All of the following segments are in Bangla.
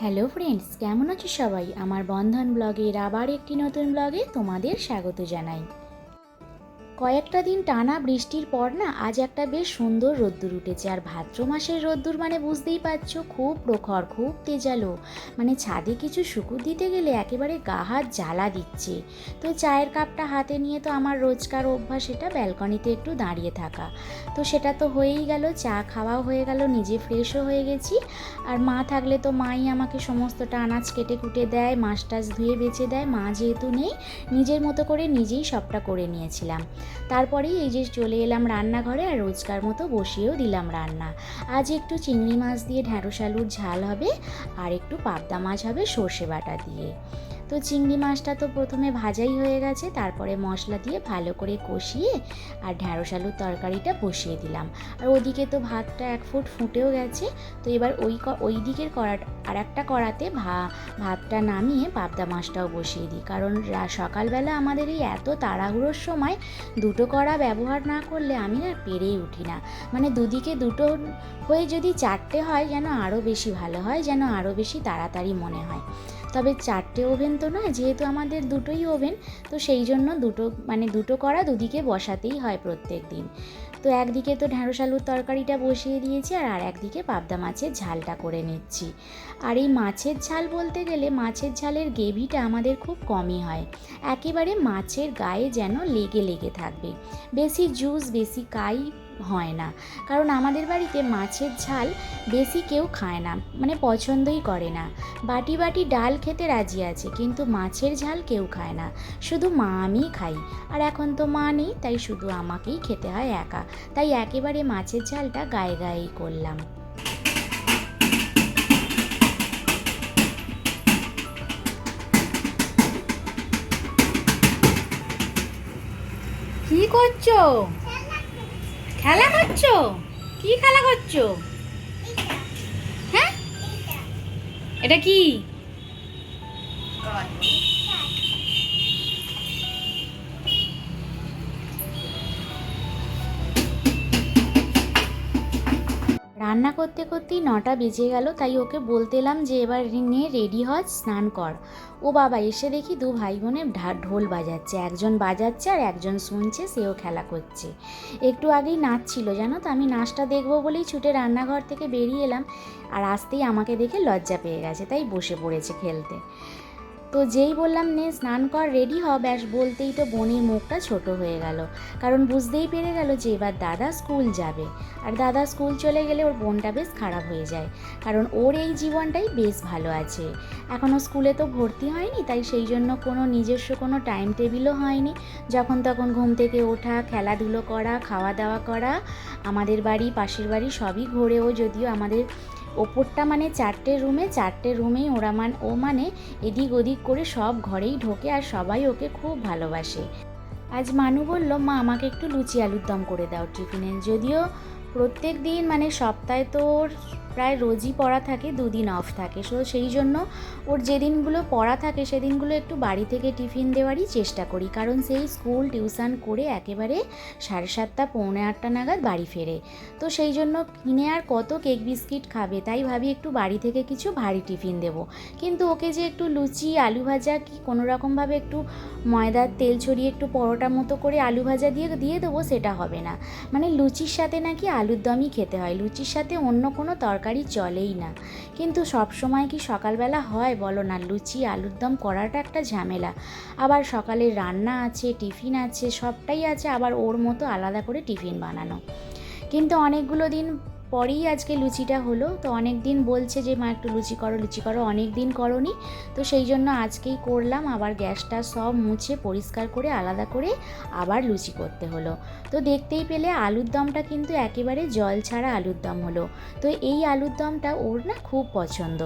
হ্যালো ফ্রেন্ডস কেমন আছো সবাই? আমার বন্ধন ব্লগের আবার একটি নতুন ব্লগে তোমাদের স্বাগত জানাই। কয়েকটা দিন টানা বৃষ্টির পর না, আজ একটা বেশ সুন্দর রোদ্দুর উঠেছে। আর ভাদ্র মাসের রোদ্দুর মানে বুঝতেই পারছ, খুব প্রখর, খুব তেজালো। মানে ছাদে কিছু শুকুর দিতে গেলে একেবারে গা হাত জ্বালা দিচ্ছে। তো চায়ের কাপটা হাতে নিয়ে তো আমার রোজকার অভ্যাস এটা ব্যালকনিতে একটু দাঁড়িয়ে থাকা। তো সেটা তো হয়েই গেল, চা খাওয়াও হয়ে গেল, নিজে ফ্রেশও হয়ে গেছি। আর মা থাকলে তো মাই আমাকে সমস্তটা আনাজ কেটে কুটে দেয়, মাছ টাছ ধুয়ে বেছে দেয়, মা যেহেতু নেই, নিজের মতো করে নিজেই সবটা করে নিয়েছিলাম। তারপরেই এই যে চলে এলাম রান্নাঘরে আর রোজকার মতো বসিয়েও দিলাম রান্না। আজ একটু চিংড়ি মাছ দিয়ে ঢ্যাঁড়স আলুর ঝাল হবে আর একটু পাবদা মাছ হবে সর্ষে বাটা দিয়ে। তো চিংড়ি মাছটা তো প্রথমে ভাজাই হয়ে গেছে, তারপরে মশলা দিয়ে ভালো করে কষিয়ে আর ঢ্যাঁড়স আলুর তরকারিটা বসিয়ে দিলাম। আর ওদিকে তো ভাতটা এক ফুট ফুটেও গেছে, তো এবার ওই ওই দিকের কড়া আর একটা কড়াতে ভা, ভাতটা নামিয়ে পাবদা মাছটাও বসিয়ে দিই। কারণ সকালবেলা আমাদের এই এত তাড়াহুড়োর সময় দুটো কড়া ব্যবহার না করলে আমি না পেরেই উঠি না। মানে দুদিকে দুটো হয়ে যদি চারটে হয় যেন আরও বেশি ভালো হয়, যেন আরও বেশি তাড়াতাড়ি মনে হয়। তবে চারটে ওভেন তো নয়, যেহেতু আমাদের দুটোই ওভেন, তো সেই জন্য দুটো মানে দুটো করা দুদিকে বসাতেই হয় প্রত্যেক দিন। তো একদিকে তো ঢ্যাঁড়স আলুর তরকারিটা বসিয়ে দিয়েছি আর আর একদিকে পাবদা মাছের ঝালটা করে নিচ্ছি। আর এই মাছের ঝাল বলতে গেলে মাছের ঝালের গ্রেভিটা আমাদের খুব কমই হয়। একেবারে মাছের গায়ে যেন লেগে লেগে থাকবে। বেশি জুস, বেশি কাই হয় না। কারণ আমাদের বাড়িতে মাছের ঝাল বেশি কেউ খায় না মানে পছন্দই করে না। বাটি বাটি ডাল খেতে রাজি আছে, কিন্তু মাছের ঝাল কেউ খায় না। শুধু মা আমিই খাই, আর এখন তো মা নেই, তাই শুধু আমাকেই খেতে হয় একা। তাই একেবারে মাছের ঝালটা গায়ে গায়েই করলাম। কি করছ? খেলা করছ? কি খেলা করছ? হ্যাঁ? এটা কি? রান্না করতে করতেই নটা বেজে গেল, তাই ওকে বলতেলাম যে এবার নিয়ে রেডি হ, স্নান কর। ও বাবা এসে দেখি দু ভাই বোনে ঢোল বাজাচ্ছে, একজন বাজাচ্ছে আর একজন শুনছে, সেও খেলা করছে। একটু আগেই নাচ ছিল জানো তো? আমি নাচটা দেখব বলেই ছুটে রান্নাঘর থেকে বেরিয়ে এলাম আর আসতেই আমাকে দেখে লজ্জা পেয়ে গেছে, তাই বসে পড়েছে খেলতে। তো যেই বললাম, নে, স্নান কর রেডি হ, ব্যাস। বলতেই তো বোনের মুখটা ছোট হয়ে গেল। কারণ বুঝতেই পেরে গেল যে এবার দাদা স্কুল যাবে। আর দাদা স্কুল চলে গেলে ওর বোনটা বেশ খারাপ হয়ে যায়। কারণ ওর এই জীবনটাই বেশ ভালো আছে। এখনও স্কুলে তো ভর্তি হয়নি, তাই সেই জন্য কোনো নিজস্ব কোনো টাইম টেবিলও হয়নি। যখন তখন ঘুম থেকে ওঠা, খেলাধুলো করা, খাওয়া দাওয়া করা, আমাদের বাড়ি, পাশের বাড়ি সবই ঘোরেও, যদিও আমাদের ওপরটা মানে চারটে রুমে, চারটে রুমেই ওরা মান, ও মানে এদিক ওদিক করে সব ঘরেই ঢোকে আর সবাই ওকে খুব ভালোবাসে। আজ মানু বলল, মা, আমাকে একটু লুচি আলুর দম করে দাও টিফিনে। যদিও প্রত্যেক দিন মানে সপ্তাহে তো ওর প্রায় রোজই পড়া থাকে, দুদিন অফ থাকে। সো সেই জন্য ওর যেদিনগুলো পড়া থাকে, সেদিনগুলো একটু বাড়ি থেকে টিফিন দেওয়ারই চেষ্টা করি। কারণ সেই স্কুল টিউশন করে একেবারে সাড়ে সাতটা, পৌনে আটটা নাগাদ বাড়ি ফেরে। তো সেই জন্য কিনে আর কত কেক বিস্কিট খাবে, তাই ভাবি একটু বাড়ি থেকে কিছু ভারী টিফিন দেবো। কিন্তু ওকে যে একটু লুচি, আলু ভাজা কি কোনো রকমভাবে একটু ময়দার তেল ছড়িয়ে একটু পরোটা মতো করে আলু ভাজা দিয়ে দিয়ে দেবো, সেটা হবে না। মানে লুচির সাথে নাকি আলুর দমই খেতে হয়। লুচির সাথে অন্য কোনো তরকারি চলেই না। কিন্তু সব সময় কি সকালবেলা হয় বলো না? লুচি, আলুর দম করাটা একটা ঝামেলা। আবার সকালে রান্না আছে, টিফিন আছে, সবটাই আছে, আবার ওর মতো আলাদা করে টিফিন বানানো। কিন্তু অনেকগুলো দিন পরেই আজকে লুচিটা হলো। তো অনেক দিন বলছে যে, মা, একটু লুচি করো লুচি করো। অনেক দিন করনি। তো সেই জন্য আজকেই করলাম। আবার গ্যাসটা সব মুছে পরিষ্কার করে, আলাদা করে আবার লুচি করতে হলো। তো দেখতেই পেলে আলুর দমটা কিন্তু একেবারে জল ছাড়া আলুর দম হলো। তো এই আলুর দমটা ওর না খুব পছন্দ।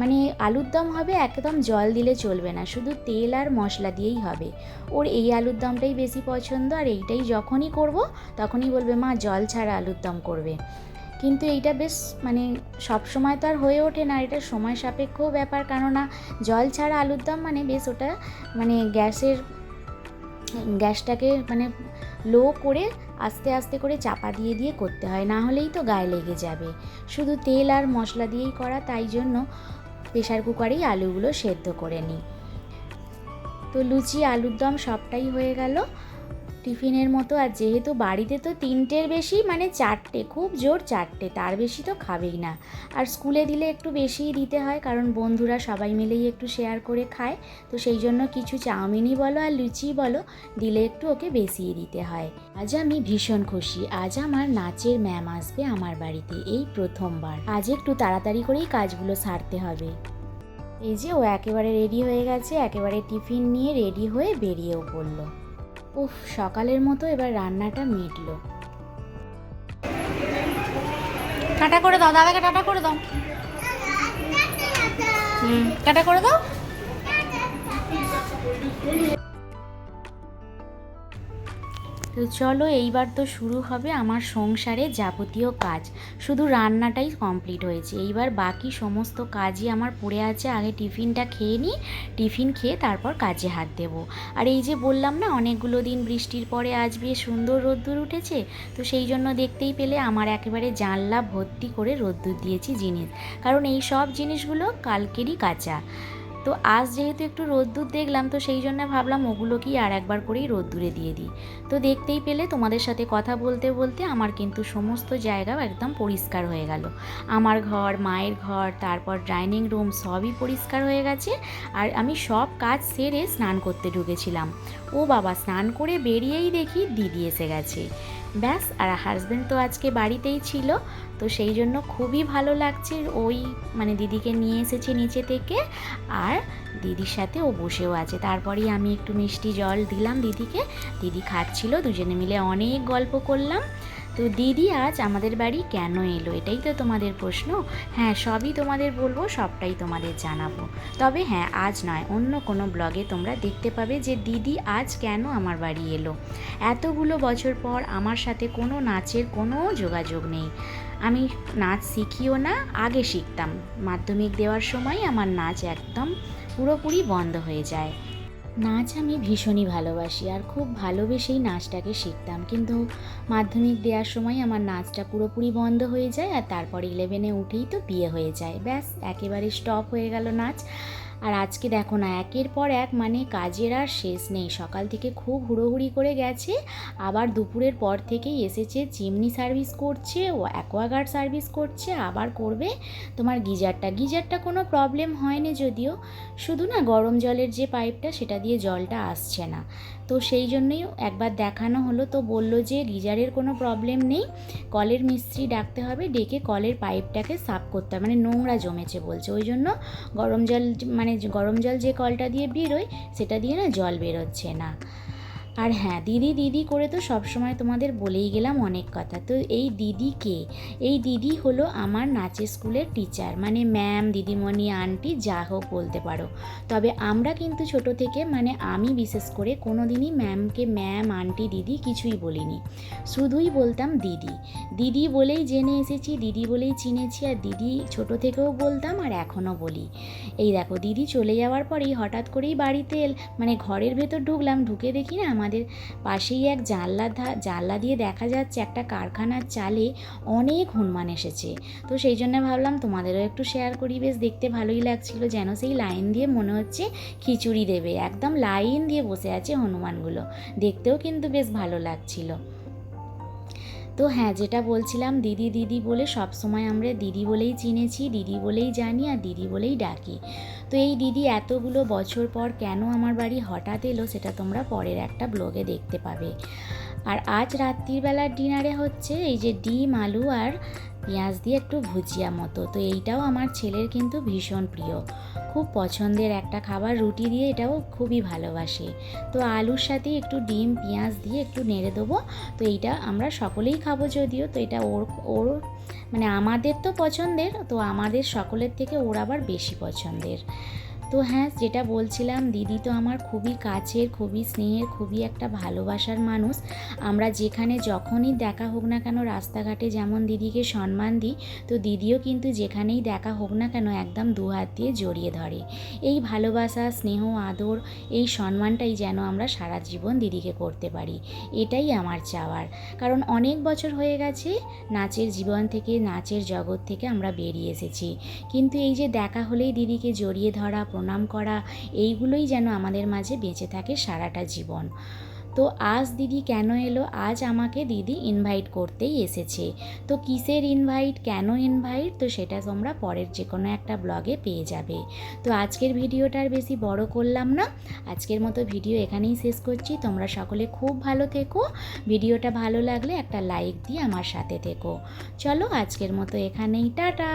মানে আলুর দম হবে একদম জল দিলে চলবে না, শুধু তেল আর মশলা দিয়েই হবে। ওর এই আলুর দমটাই বেশি পছন্দ, আর এইটাই যখনই করব, তখনই বলবে, মা, জল ছাড়া আলুর দম করবে। কিন্তু এইটা বেশ মানে সব সময় তো আর হয়ে ওঠে না। এটা সময় সাপেক্ষ ব্যাপার, কেননা জল ছাড়া আলুর দম মানে বেশ ওটা মানে গ্যাসের, গ্যাসটাকে মানে লো করে আস্তে আস্তে করে চাপা দিয়ে দিয়ে করতে হয়, না হলেই তো গায়ে লেগে যাবে। শুধু তেল আর মশলা দিয়েই করা, তাই জন্য প্রেশার কুকারেই আলুগুলো সেদ্ধ করে নিই। তো লুচি, আলুর দম সবটাই হয়ে গেল। টিফিনের মতো, আর যেহেতু বাড়িতে তো তিনটের বেশি মানে চারটে, খুব জোর চারটে, তার বেশি তো খাবেই না। আর স্কুলে দিলে একটু বেশিই দিতে হয়, কারণ বন্ধুরা সবাই মিলেই একটু শেয়ার করে খায়। তো সেই জন্য কিছু চাউমিনই বলো আর লুচি বলো, দিলে একটু ওকে বেশিই দিতে হয়। আজ আমি ভীষণ খুশি, আজ আমার নাচের ম্যাম আসবে আমার বাড়িতে, এই প্রথমবার। আজ একটু তাড়াতাড়ি করেই কাজগুলো সারতে হবে। এই যে ও একেবারে রেডি হয়ে গেছে, একেবারে টিফিন নিয়ে রেডি হয়ে বেরিয়েও পড়ল। উফ, সকালের মতো এবার রান্নাটা মিটল। টাটা করে দাও, দাদাকে টাটা করে দাও। হুম, টাটা করে দাও। তো চলো এইবার তো শুরু হবে আমার সংসারে যাবতীয় কাজ। শুধু রান্নাটাই কমপ্লিট হয়েছে। এইবার বাকি সমস্ত কাজই আমার পড়ে আছে। আগে টিফিনটা খেয়ে নিই, টিফিন খেয়ে তারপর কাজে হাত দেবো। আর এই যে বললাম না, অনেকগুলো দিন বৃষ্টির পরে আজ বেশ সুন্দর রোদ্দুর উঠেছে, তো সেই জন্য দেখতেই পেলে আমার একেবারে জানলা ভর্তি করে রোদ্দুর দিয়েছি জিনিস। কারণ এই সব জিনিসগুলো কালকেরই কাঁচা। তো আজ যেহেতু একটু রোদ্দুর দেখলাম, তো সেই জন্য ভাবলাম ওগুলোকেই আর একবার করেই রোদ্দুরে দিয়ে দিই। তো দেখতেই পেলে তোমাদের সাথে কথা বলতে বলতে আমার কিন্তু সমস্ত জায়গাও একদম পরিষ্কার হয়ে গেল। আমার ঘর, মায়ের ঘর, তারপর ডাইনিং রুম সবই পরিষ্কার হয়ে গেছে আর আমি সব কাজ সেরে স্নান করতে ঢুকেছিলাম। ও বাবা, স্নান করে বেরিয়েই দেখি দিদি এসে গেছে। ব্যাস, আর হাজব্যান্ড তো আজকে বাড়িতেই ছিল, তো সেই জন্য খুবই ভালো লাগছে ওই মানে দিদিকে নিয়ে এসেছে নিচে থেকে, আর দিদির সাথে ও বসেও আছে। তারপরেই আমি একটু মিষ্টি জল দিলাম দিদিকে, দিদি খাচ্ছিল, দুজনে মিলে অনেক গল্প করলাম। তো দিদি আজ আমাদের বাড়ি কেন এলো? এটাই তো তোমাদের প্রশ্ন। হ্যাঁ সবই তোমাদের বলব, সবটাই তোমাদের জানাব। তবে হ্যাঁ আজ নয়, অন্য কোনো ব্লগে তোমরা দেখতে পাবে যে দিদি আজ কেন আমার বাড়ি এলো। এতগুলো বছর পর আমার সাথে কোনো নাচের কোনো যোগাযোগ নেই। আমি নাচ শিখিও না, আগে শিখতাম। মাধ্যমিক দেওয়ার সময় আমার নাচ একদম পুরোপুরি বন্ধ হয়ে যায়। নাচ আমি ভীষণই ভালোবাসি আর খুব ভালোবেসেই নাচটাকে শিখতাম। কিন্তু মাধ্যমিক দেওয়ার সময় আমার নাচটা পুরোপুরি বন্ধ হয়ে যায় আর তারপর ইলেভেনে উঠেই তো বিয়ে হয়ে যায়। ব্যাস, একেবারে স্টপ হয়ে গেল নাচ। আর আজকে দেখো না, একের পর এক মানে কাজের আর শেষ নেই। সকাল থেকে খুব হুড়োহুড়ি করে গেছে, আবার দুপুরের পর থেকেই এসেছে, চিমনি সার্ভিস করছে, ও অ্যাকোয়াগার্ড সার্ভিস করছে, আবার করবে। তোমার গিজারটা গিজারটা কোনো প্রবলেম হয়নি যদিও। শুধু না গরম জলের যে পাইপটা সেটা দিয়ে জলটা আসছে না। তো সেই জন্যই একবার দেখানো হলো, তো বলল যে গিজারের কোনো প্রবলেম নেই। কলের মিস্ত্রি ডাকতে হবে, ডেকে কলের পাইপটাকে সাফ করতে হবে মানে নোংরা জমেছে বলছে। ওই জন্য গরম জল মানে গরম জল যে কলটা দিয়ে বেরোয় সেটা দিয়ে না জল বেরোচ্ছে না। আর হ্যাঁ দিদি দিদি করে তো সবসময় তোমাদের বলেই গেলাম অনেক কথা। তো এই দিদি কে? এই দিদি হলো আমার নাচের স্কুলের টিচার মানে ম্যাম দিদিমণি আন্টি যা হোক বলতে পারো। তবে আমরা কিন্তু ছোট থেকে মানে আমি বিশেষ করে কোনো দিনই ম্যামকে ম্যাম আন্টি দিদি কিছুই বলিনি। শুধুই বলতাম দিদি। দিদি বলেই জেনে এসেছি, দিদি বলেই চিনেছি, আর দিদি ছোট থেকেও বলতাম আর এখনও বলি। এই দেখো, দিদি চলে যাওয়ার পরেই হঠাৎ করেই বাড়িতে মানে ঘরের ভেতর ঢুকলাম, ঢুকে দেখি না আমাদের পাশেই এক জানলা জানলা দিয়ে দেখা যাচ্ছে একটা কারখানার চালে অনেক হনুমান এসেছে। তো সেই জন্য ভাবলাম তোমাদেরও একটু শেয়ার করি। বেশ দেখতে ভালোই লাগছিল যেন সেই লাইন দিয়ে মনে হচ্ছে খিচুড়ি দেবে। একদম লাইন দিয়ে বসে আছে হনুমানগুলো। দেখতেও কিন্তু বেশ ভালো লাগছিল। তো হ্যাঁ যেটা বলছিলাম, দিদি দিদি বলে সব সময় আমরা দিদি বলেই চিনেছি, দিদি বলেই জানি আর দিদি বলেই ডাকি। তো এই দিদি এতগুলো বছর পর কেন আমার বাড়ি হঠাৎ এলো, সেটা তোমরা পরের একটা ব্লগে দেখতে পাবে। আর আজ রাত্রিবেলার ডিনারে হচ্ছে এই যে ডিম, আলু আর পেঁয়াজ দিয়ে একটু ভুজিয়া মতো। তো এইটাও আমার ছেলের কিন্তু ভীষণ প্রিয়। খুব পছন্দের একটা খাবার, রুটি দিয়ে এটাও খুবই ভালোবাসে। তো আলুর সাথে একটু ডিম, পেঁয়াজ দিয়ে একটু নেড়ে দেবো। তো এইটা আমরা সকলেই খাব যদিও, তো এটা ওর ওর মানে আমাদের তো পছন্দের, তো আমাদের সকলের থেকে ওর আবার বেশি পছন্দের। তো হ্যাঁ যেটা বলছিলাম, দিদি তো আমার খুবই কাছের, খুবই স্নেহের, খুবই একটা ভালোবাসার মানুষ। আমরা যেখানে যখনই দেখা হোক না কেন, রাস্তাঘাটে যেমন দিদিকে সম্মান দিই, তো দিদিও কিন্তু যেখানেই দেখা হোক না কেন, একদম দু হাত দিয়ে জড়িয়ে ধরে। এই ভালোবাসা, স্নেহ, আদর, এই সম্মানটাই যেন আমরা সারা জীবন দিদিকে করতে পারি। এটাই আমার চাওয়ার। কারণ অনেক বছর হয়ে গেছে, নাচের জীবন থেকে, নাচের জগৎ থেকে আমরা বেরিয়ে এসেছি। কিন্তু এই যে দেখা হলেই দিদিকে জড়িয়ে ধরা প্রণাম করা, এইগুলোই যেন আমাদের মাঝে বেঁচে থাকে সারাটা জীবন। তো আজ দিদি কেন এলো? আজ আমাকে দিদি ইনভাইট করতেই এসেছে। তো কিসের ইনভাইট কেন ইনভাইট তো সেটা তোমরা পরের যে কোনো একটা ব্লগে পেয়ে যাবে। তো আজকের ভিডিওটা আর বেশি বড় করলাম না। আজকের মতো ভিডিও এখানেই শেষ করছি। তোমরা সকলে খুব ভালো থেকো। ভিডিওটা ভালো লাগলে একটা লাইক দিয়ে আমার সাথে থেকো। চলো আজকের মতো এখানেই, টাটা!